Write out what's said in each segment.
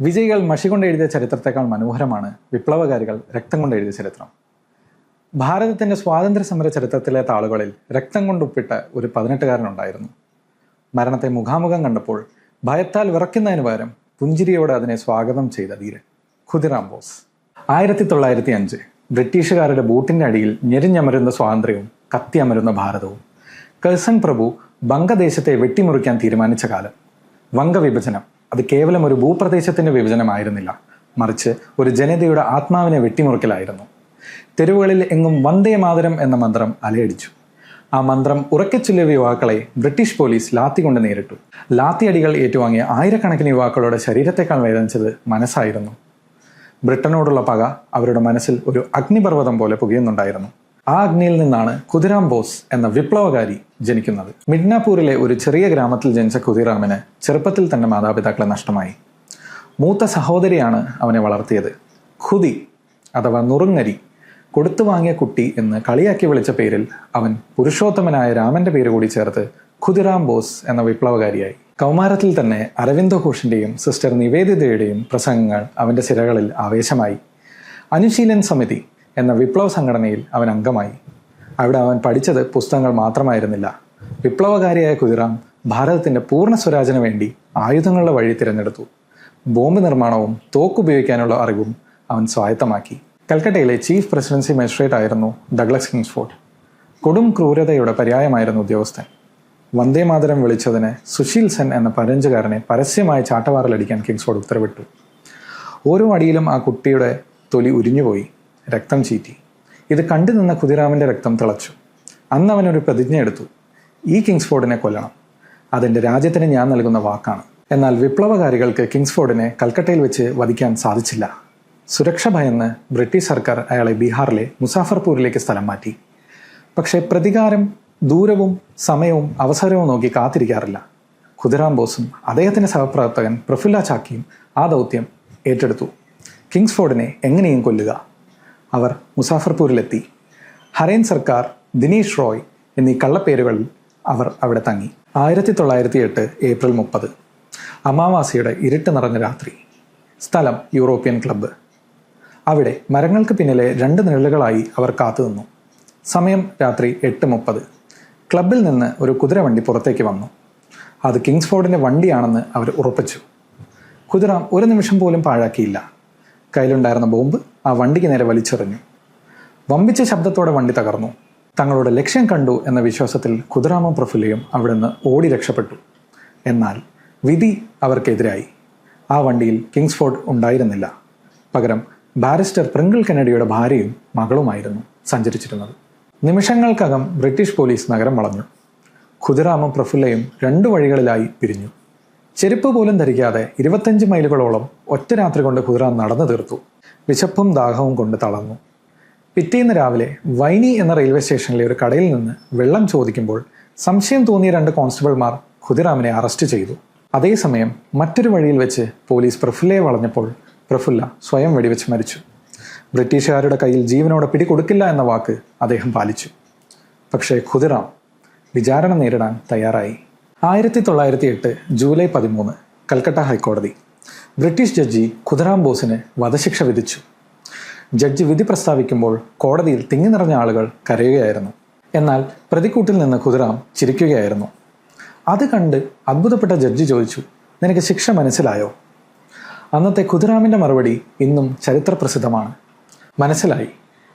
വിജയികൾ മഷി കൊണ്ട് എഴുതിയ ചരിത്രത്തെക്കാൾ മനോഹരമാണ് വിപ്ലവകാരികൾ രക്തം കൊണ്ട് എഴുതിയ ചരിത്രം. ഭാരതത്തിന്റെ സ്വാതന്ത്ര്യ സമര ചരിത്രത്തിലെ താളുകളിൽ രക്തം കൊണ്ട് ഉപ്പിട്ട ഒരു പതിനെട്ടുകാരനുണ്ടായിരുന്നു. മരണത്തെ മുഖാമുഖം കണ്ടപ്പോൾ ഭയത്താൽ വിറയ്ക്കുന്നതിന് പകരം പുഞ്ചിരിയോടെ അതിനെ സ്വാഗതം ചെയ്ത ധീരൻ ഖുദിറാം ബോസ്. ആയിരത്തി തൊള്ളായിരത്തി അഞ്ച് ബ്രിട്ടീഷുകാരുടെ ബൂട്ടിന്റെ അടിയിൽ ഞെരിഞ്ഞമരുന്ന സ്വാതന്ത്ര്യവും കത്തിയമരുന്ന ഭാരതവും. കഴ്സൺ പ്രഭു ബംഗദേശത്തെ വെട്ടിമുറിക്കാൻ തീരുമാനിച്ച കാലം. വംഗവിഭജനം. അത് കേവലം ഒരു ഭൂപ്രദേശത്തിന്റെ വിഭജനമായിരുന്നില്ല. മറിച്ച് ഒരു ജനതയുടെ ആത്മാവിനെ വെട്ടിമുറിക്കലായിരുന്നു. തെരുവുകളിൽ എങ്ങും വന്ദേ മാതരം എന്ന മന്ത്രം അലയടിച്ചു. ആ മന്ത്രം ഉറക്കെച്ചൊല്ലിയ യുവാക്കളെ ബ്രിട്ടീഷ് പോലീസ് ലാത്തി കൊണ്ട് നേരിട്ടു. ലാത്തിയടികൾ ഏറ്റുവാങ്ങിയ ആയിരക്കണക്കിന് യുവാക്കളുടെ ശരീരത്തെക്കാൾ വേദനിച്ചത് മനസ്സായിരുന്നു. ബ്രിട്ടനോടുള്ള പക അവരുടെ മനസ്സിൽ ഒരു അഗ്നിപർവതം പോലെ പുകയുന്നുണ്ടായിരുന്നു. ആ അഗ്നിയിൽ നിന്നാണ് കുതിരാം ബോസ് എന്ന വിപ്ലവകാരി ജനിക്കുന്നത്. മിഡ്നാപൂരിലെ ഒരു ചെറിയ ഗ്രാമത്തിൽ ജനിച്ച കുതിരാമിന് ചെറുപ്പത്തിൽ തന്നെ മാതാപിതാക്കളെ നഷ്ടമായി. മൂത്ത സഹോദരിയാണ് അവനെ വളർത്തിയത്. ഖുദി അഥവാ നുറുങ്ങരി കൊടുത്തു വാങ്ങിയ കുട്ടി എന്ന് കളിയാക്കി വിളിച്ച പേരിൽ അവൻ പുരുഷോത്തമനായ രാമന്റെ പേര് കൂടി ചേർത്ത് ഖുദിറാം ബോസ് എന്ന വിപ്ലവകാരിയായി. കൗമാരത്തിൽ തന്നെ അരവിന്ദ ഘോഷിന്റെയും സിസ്റ്റർ നിവേദിതയുടെയും പ്രസംഗങ്ങൾ അവന്റെ സിരകളിൽ ആവേശമായി. അനുശീലൻ സമിതി എന്ന വിപ്ലവ സംഘടനയിൽ അവൻ അംഗമായി. അവിടെ അവൻ പഠിച്ചത് പുസ്തകങ്ങൾ മാത്രമായിരുന്നില്ല. വിപ്ലവകാരിയായ കുതിറാം ഭാരതത്തിന്റെ പൂർണ സ്വരാജിന് വേണ്ടി ആയുധങ്ങളുടെ വഴി തിരഞ്ഞെടുത്തു. ബോംബ് നിർമ്മാണവും തോക്കുപയോഗിക്കാനുള്ള അറിവും അവൻ സ്വായത്തമാക്കി. കൽക്കട്ടയിലെ ചീഫ് പ്രസിഡൻസി മജിസ്ട്രേറ്റ് ആയിരുന്നു ഡഗ്ലസ് കിങ്സ്ഫോർഡ്. കൊടും ക്രൂരതയുടെ പര്യായമായിരുന്നു ഉദ്യോഗസ്ഥൻ. വന്ദേമാതരം വിളിച്ചതിന് സുശീൽ സെൻ എന്ന പരഞ്ചുകാരനെ പരസ്യമായി ചാട്ടവാറിലടിക്കാൻ കിങ്സ്ഫോർഡ് ഉത്തരവിട്ടു. ഓരോ അടിയിലും ആ കുട്ടിയുടെ തൊലി ഉരിഞ്ഞുപോയി. രക്തം ചീറ്റി. ഇത് കണ്ടു നിന്ന കുതിരാമന്റെ രക്തം തിളച്ചു. അന്ന് അവനൊരു പ്രതിജ്ഞ എടുത്തു. ഈ കിങ്സ്ഫോർഡിനെ കൊല്ലണം. അതെന്റെ രാജ്യത്തിന് ഞാൻ നൽകുന്ന വാക്കാണ്. എന്നാൽ വിപ്ലവകാരികൾക്ക് കിങ്സ്ഫോർഡിനെ കൽക്കട്ടയിൽ വെച്ച് വധിക്കാൻ സാധിച്ചില്ല. സുരക്ഷ ഭയന്ന് ബ്രിട്ടീഷ് സർക്കാർ അയാളെ ബീഹാറിലെ മുസാഫർപൂരിലേക്ക് സ്ഥലം മാറ്റി. പക്ഷേ പ്രതികാരം ദൂരവും സമയവും അവസരവും നോക്കി കാത്തിരിക്കാറില്ല. ഖുദിറാം ബോസും അദ്ദേഹത്തിന്റെ സഹപ്രവർത്തകൻ പ്രഫുല്ല ചാക്കിയും ആ ദൗത്യം ഏറ്റെടുത്തു. കിങ്സ്ഫോർഡിനെ എങ്ങനെയും കൊല്ലുക. അവർ മുസാഫർപൂരിലെത്തി. ഹരേൻ സർക്കാർ ദിനേഷ് റോയ് എന്നീ കള്ളപ്പേരുകളിൽ അവർ അവിടെ തങ്ങി. ആയിരത്തി തൊള്ളായിരത്തി എട്ട് ഏപ്രിൽ മുപ്പത്. അമാവാസിയുടെ ഇരുട്ട് നിറഞ്ഞ രാത്രി. സ്ഥലം യൂറോപ്യൻ ക്ലബ്ബ്. അവിടെ മരങ്ങൾക്ക് പിന്നിലെ രണ്ട് നിഴലുകളായി അവർ കാത്തുനിന്നു സമയം രാത്രി എട്ട് മുപ്പത്. ക്ലബിൽ നിന്ന് ഒരു കുതിരവണ്ടി പുറത്തേക്ക് വന്നു. അത് കിങ്സ്ഫോർഡിന്റെ വണ്ടിയാണെന്ന് അവർ ഉറപ്പിച്ചു. കുതിര ഒരു നിമിഷം പോലും പാഴാക്കിയില്ല. കയ്യിലുണ്ടായിരുന്ന ബോംബ് ആ വണ്ടിക്ക് നേരെ വലിച്ചെറിഞ്ഞു. വമ്പിച്ച ശബ്ദത്തോടെ വണ്ടി തകർന്നു. തങ്ങളുടെ ലക്ഷ്യം കണ്ടു എന്ന വിശ്വാസത്തിൽ കുതിരാമം പ്രഫുല്ലയും അവിടുന്ന് ഓടി രക്ഷപ്പെട്ടു. എന്നാൽ വിധി അവർക്കെതിരായി. ആ വണ്ടിയിൽ കിങ്സ്ഫോർഡ് ഉണ്ടായിരുന്നില്ല. പകരം ബാരിസ്റ്റർ പ്രിങ്കിൾ കെനഡിയുടെ ഭാര്യയും മകളുമായിരുന്നു സഞ്ചരിച്ചിരുന്നത്. നിമിഷങ്ങൾക്കകം ബ്രിട്ടീഷ് പോലീസ് നഗരം വളഞ്ഞു. ഖുദിറാമും പ്രഫുല്ലയും രണ്ടു വഴികളിലായി പിരിഞ്ഞു. ചെരുപ്പ് പോലും ധരിക്കാതെ ഇരുപത്തഞ്ച് മൈലുകളോളം ഒറ്റ രാത്രി കൊണ്ട് കുതിരാൻ നടന്നു തീർത്തു. വിശപ്പും ദാഹവും കൊണ്ട് തളർന്നു. പിറ്റേന്ന് രാവിലെ വൈനി എന്ന റെയിൽവേ സ്റ്റേഷനിലെ ഒരു കടയിൽ നിന്ന് വെള്ളം ചോദിക്കുമ്പോൾ സംശയം തോന്നിയ രണ്ട് കോൺസ്റ്റബിൾമാർ ഖുദിറാമിനെ അറസ്റ്റ് ചെയ്തു. അതേസമയം മറ്റൊരു വഴിയിൽ വെച്ച് പോലീസ് പ്രഫുല്ലയെ വളഞ്ഞപ്പോൾ പ്രഫുല്ല സ്വയം വെടിവെച്ച് മരിച്ചു. ബ്രിട്ടീഷുകാരുടെ കയ്യിൽ ജീവനോടെ പിടികൊടുക്കില്ല എന്ന വാക്ക് അദ്ദേഹം പാലിച്ചു. പക്ഷേ ഖുദിറാം വിചാരണ നേരിടാൻ തയ്യാറായി. ആയിരത്തി തൊള്ളായിരത്തി എട്ട് ജൂലൈ പതിമൂന്ന് കൽക്കട്ട ഹൈക്കോടതി. ബ്രിട്ടീഷ് ജഡ്ജി ഖുദറാം ബോസിന് വധശിക്ഷ വിധിച്ചു. ജഡ്ജി വിധി പ്രസ്താവിക്കുമ്പോൾ കോടതിയിൽ തിങ്ങി നിറഞ്ഞ ആളുകൾ കരയുകയായിരുന്നു. എന്നാൽ പ്രതിക്കൂട്ടിൽ നിന്ന് ഖുദറാം ചിരിക്കുകയായിരുന്നു. അത് കണ്ട് അത്ഭുതപ്പെട്ട ജഡ്ജി ചോദിച്ചു നിനക്ക് ശിക്ഷ മനസ്സിലായോ? അന്നത്തെ ഖുദറാമിന്റെ മറുപടി ഇന്നും ചരിത്രപ്രസിദ്ധമാണ്. മനസ്സിലായി.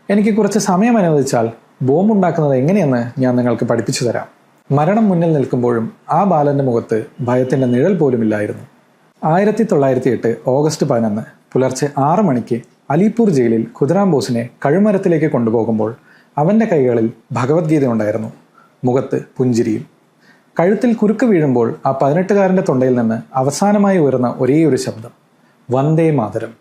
എനിക്ക് കുറച്ച് സമയം അനുവദിച്ചാൽ ബോംബുണ്ടാക്കുന്നത് എങ്ങനെയെന്ന് ഞാൻ നിങ്ങൾക്ക് പഠിപ്പിച്ചു തരാം. മരണം മുന്നിൽ നിൽക്കുമ്പോഴും ആ ബാലന്റെ മുഖത്ത് ഭയത്തിന്റെ നിഴൽ പോലുമില്ലായിരുന്നു. ആയിരത്തി തൊള്ളായിരത്തി എട്ട് ഓഗസ്റ്റ് പതിനൊന്ന് പുലർച്ചെ ആറ് മണിക്ക് അലിപൂർ ജയിലിൽ ഖുദറാം ബോസിനെ കഴുമരത്തിലേക്ക് കൊണ്ടുപോകുമ്പോൾ അവന്റെ കൈകളിൽ ഭഗവത്ഗീത ഉണ്ടായിരുന്നു. മുഖത്ത് പുഞ്ചിരിയും. കഴുത്തിൽ കുരുക്ക് വീഴുമ്പോൾ ആ പതിനെട്ടുകാരന്റെ തൊണ്ടയിൽ നിന്ന് അവസാനമായി ഉയർന്ന ഒരേയൊരു ശബ്ദം. വന്ദേ മാതരം.